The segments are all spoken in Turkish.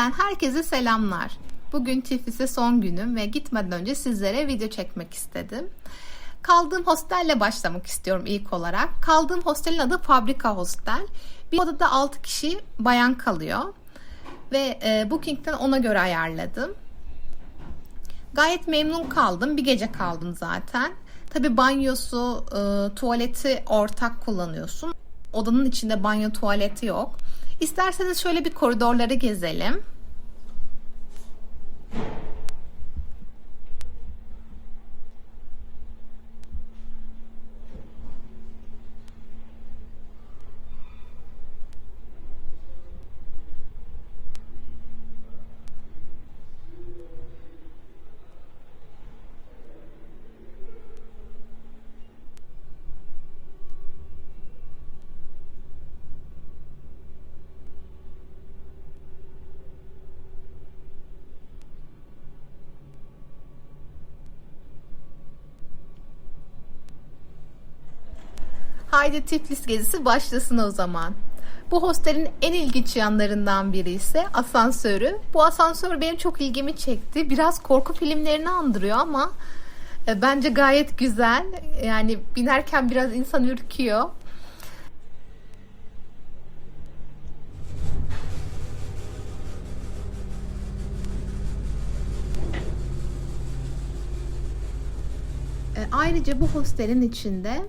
Tiflis'ten herkese selamlar. Bugün Tiflis'e son günüm ve gitmeden önce sizlere video çekmek istedim. Kaldığım hostelle başlamak istiyorum ilk olarak. Kaldığım hostelin adı Fabrika Hostel. Bir odada 6 kişi bayan kalıyor. Ve e, Booking'den ona göre ayarladım. Gayet memnun kaldım. Bir gece kaldım zaten. Tabi banyosu, e, tuvaleti ortak kullanıyorsun. Odanın içinde banyo tuvaleti yok. İsterseniz şöyle bir koridorları gezelim. Haydi Tiflis gezisi başlasın o zaman. Bu hostelin en ilginç yanlarından biri ise asansörü. Bu asansör benim çok ilgimi çekti. Biraz korku filmlerini andırıyor ama e, bence gayet güzel. Yani binerken biraz insan ürküyor. E, Ayrıca bu hostelin içinde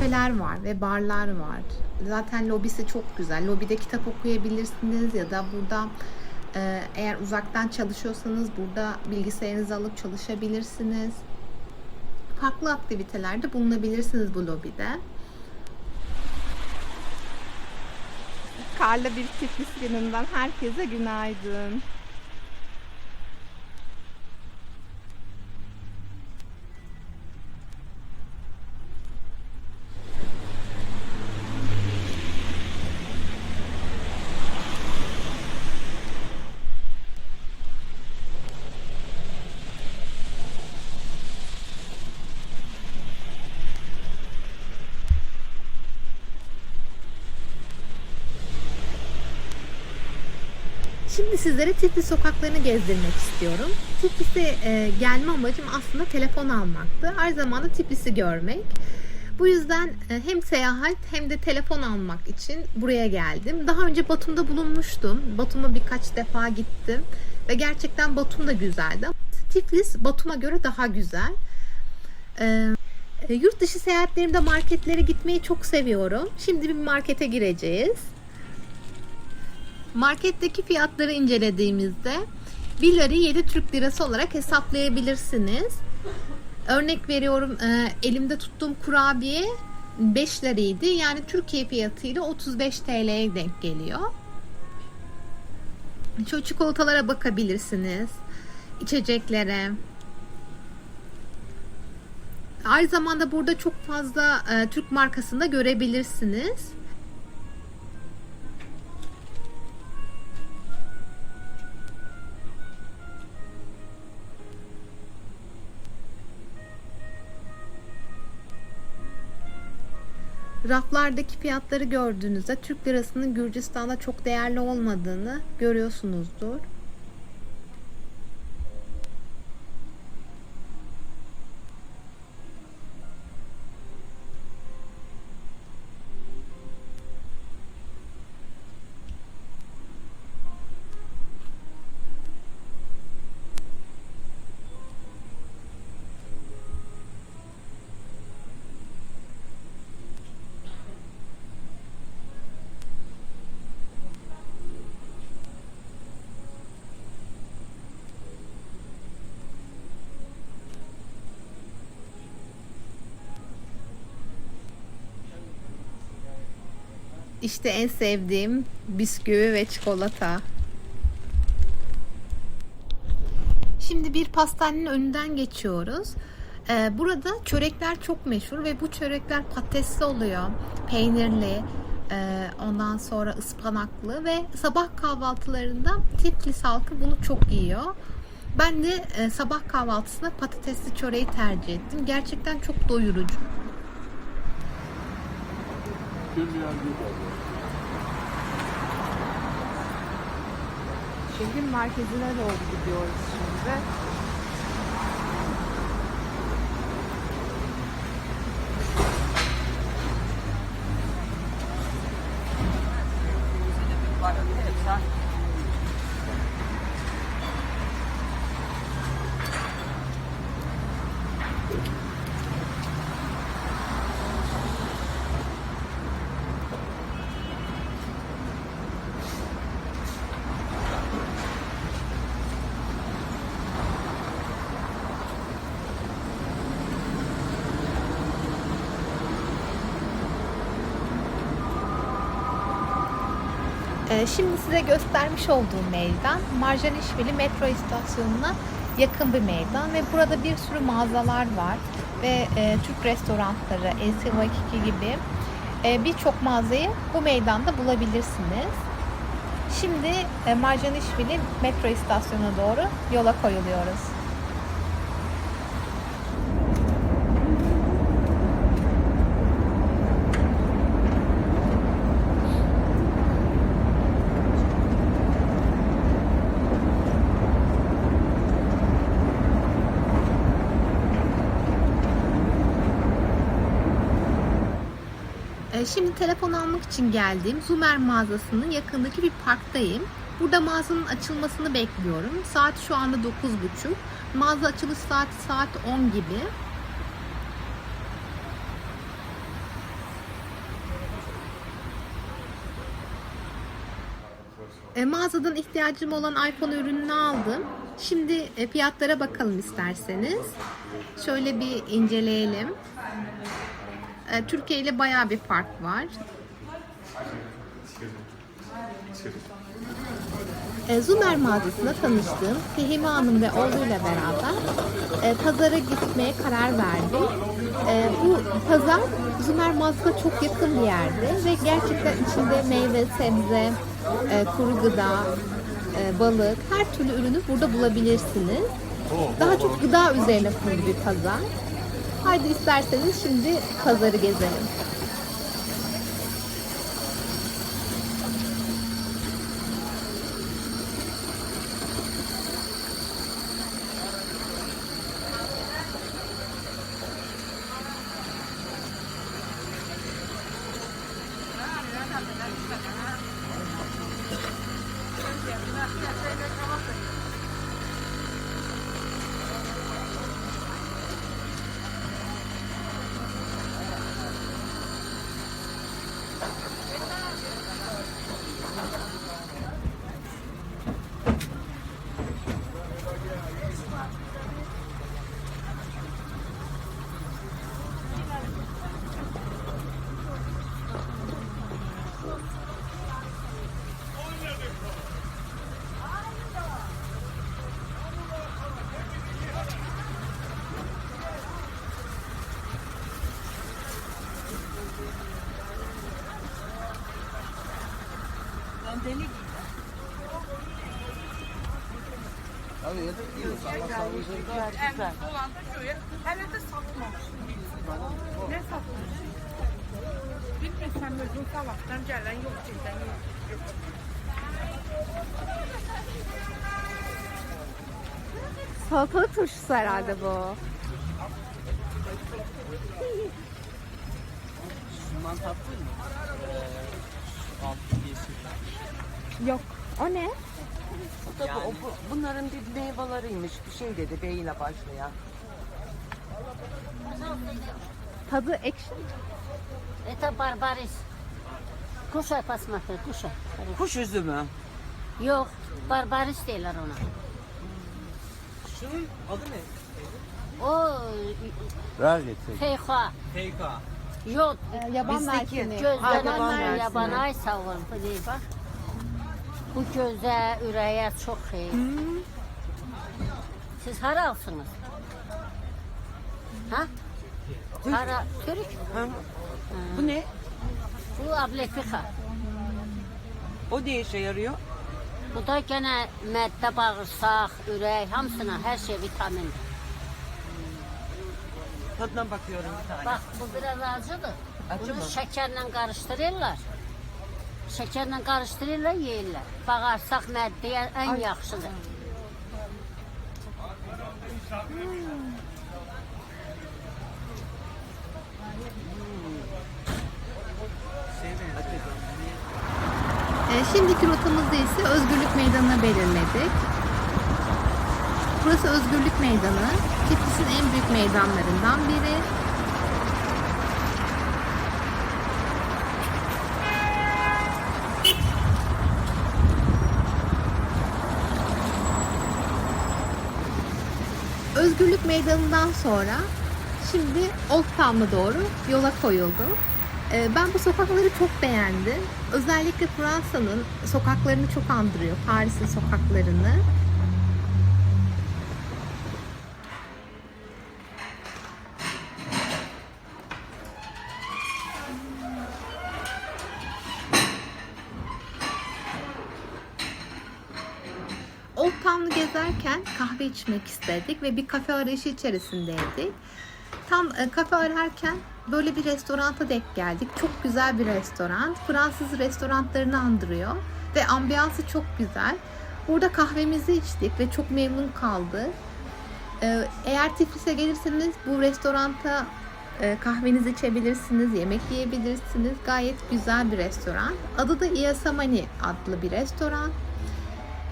kafeler var ve barlar var. Zaten lobisi çok güzel. Lobide kitap okuyabilirsiniz ya da burada e, eğer uzaktan çalışıyorsanız burada bilgisayarınızı alıp çalışabilirsiniz. Farklı aktivitelerde bulunabilirsiniz bu lobide. Karlı bir Tiflis gününden herkese günaydın. Şimdi sizlere Tiflis sokaklarını gezdirmek istiyorum. Tiflis'e e, gelme amacım aslında telefon almaktı. Aynı zamanda Tiflis'i görmek. Bu yüzden e, hem seyahat hem de telefon almak için buraya geldim. Daha önce Batum'da bulunmuştum. Batum'a birkaç defa gittim. Ve gerçekten Batum da güzeldi. Tiflis Batum'a göre daha güzel. E, e, yurt dışı seyahatlerimde marketlere gitmeyi çok seviyorum. Şimdi bir markete gireceğiz. Marketteki fiyatları incelediğimizde 1 lirayı 7 Türk lirası olarak hesaplayabilirsiniz. Örnek veriyorum e, elimde tuttuğum kurabiye 5 liraydı. Yani Türkiye fiyatıyla 35 TL'ye denk geliyor. Şu çikolatalara bakabilirsiniz. içeceklere. Aynı zamanda burada çok fazla e, Türk markasında görebilirsiniz. Raflardaki fiyatları gördüğünüzde Türk lirasının Gürcistan'da çok değerli olmadığını görüyorsunuzdur. İşte en sevdiğim bisküvi ve çikolata. Şimdi bir pastanenin önünden geçiyoruz. Ee, burada çörekler çok meşhur ve bu çörekler patatesli oluyor. Peynirli, e, ondan sonra ıspanaklı ve sabah kahvaltılarında Tiflis halkı bunu çok yiyor. Ben de e, sabah kahvaltısında patatesli çöreği tercih ettim. Gerçekten çok doyurucu. Şehrin merkezine doğru gidiyoruz şimdi. Ee, Şimdi size göstermiş olduğum meydan Marjanişvili metro istasyonuna yakın bir meydan ve burada bir sürü mağazalar var ve e, Türk restoranları, LC Waikiki gibi e, birçok mağazayı bu meydanda bulabilirsiniz. Şimdi e, Marjanişvili metro istasyonuna doğru yola koyuluyoruz. Şimdi telefon almak için geldiğim Zumer mağazasının yakındaki bir parktayım. Burada mağazanın açılmasını bekliyorum. Saat şu anda 9.30. Mağaza açılış saati saat 10 gibi. E, mağazadan ihtiyacım olan iPhone ürününü aldım. Şimdi e, fiyatlara bakalım isterseniz. Şöyle bir inceleyelim. E, Türkiye ile bayağı bir fark var. E, Zumer mağazasında tanıştığım Fehime Hanım ve oğluyla beraber e, pazara gitmeye karar verdim. E, bu pazar Zumer mağazasına çok yakın bir yerde ve gerçekten içinde meyve, sebze, e, kuru gıda, e, balık, her türlü ürünü burada bulabilirsiniz. Daha çok gıda üzerine kurulu bir pazar. Haydi isterseniz şimdi pazarı gezelim. Güzel. olan da şöyle. Hele de satmamış. Ne satmış? Bilmiyorum özün sabahtan gelen yok cidden yok. Salatalık turşusu herhalde bu. Şundan tatlı mı? Yok. O ne? Bu da bu, o- bu- bunların bir meyveleriymiş. Bir şey dedi B ile başlayan. Tadı ekşi. Это барбарис. Kuşa посмотри, kuşa. Kuş üzümü. Yok, barbaris derler ona. Şunun adı ne? O Rargeti. feyha, PK. yod, yaban Bizdeki mersini. Ha, yaban gözlerden mersini. yabanay savun. Bu değil bak. Bu göze, ürəyə çox xeyir. Siz haralsınız? Ha? Hara, Türk? Ha? Bu ne? Bu ablepika. O ne işe yarıyor? Bu da gene məddə, bağırsaq, ürək, hamısına hər şey vitamin. Tadına bakıyorum bir tane. Bak bu biraz acıdır. Acı Bunu mı? şekerle karıştırırlar. Şekerlə qarışdırırlar, yeyirlər. Bağırsaq məddiyə ən yaxşıdır. Ee, şimdiki rotamızda ise Özgürlük Meydanı'na belirledik. Burası Özgürlük Meydanı. Tiflis'in en büyük meydanlarından biri. Özgürlük Meydanı'ndan sonra şimdi Old Town'a doğru yola koyuldu. Ee, Ben bu sokakları çok beğendim. Özellikle Fransa'nın sokaklarını çok andırıyor. Paris'in sokaklarını. İçmek istedik ve bir kafe arayışı içerisindeydik. Tam e, kafe ararken böyle bir restoranta denk geldik. Çok güzel bir restoran. Fransız restoranlarını andırıyor ve ambiyansı çok güzel. Burada kahvemizi içtik ve çok memnun kaldık. E, Eğer Tiflis'e gelirseniz bu restoranta e, kahvenizi içebilirsiniz, yemek yiyebilirsiniz. Gayet güzel bir restoran. Adı da Iasamani adlı bir restoran.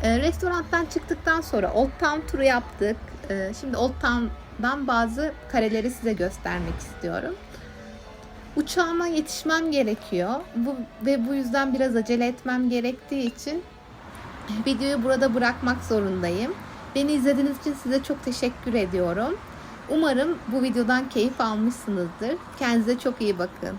E, restorandan çıktıktan sonra Old Town turu yaptık. E, şimdi Old Town'dan bazı kareleri size göstermek istiyorum. Uçağıma yetişmem gerekiyor. Bu ve bu yüzden biraz acele etmem gerektiği için videoyu burada bırakmak zorundayım. Beni izlediğiniz için size çok teşekkür ediyorum. Umarım bu videodan keyif almışsınızdır. Kendinize çok iyi bakın.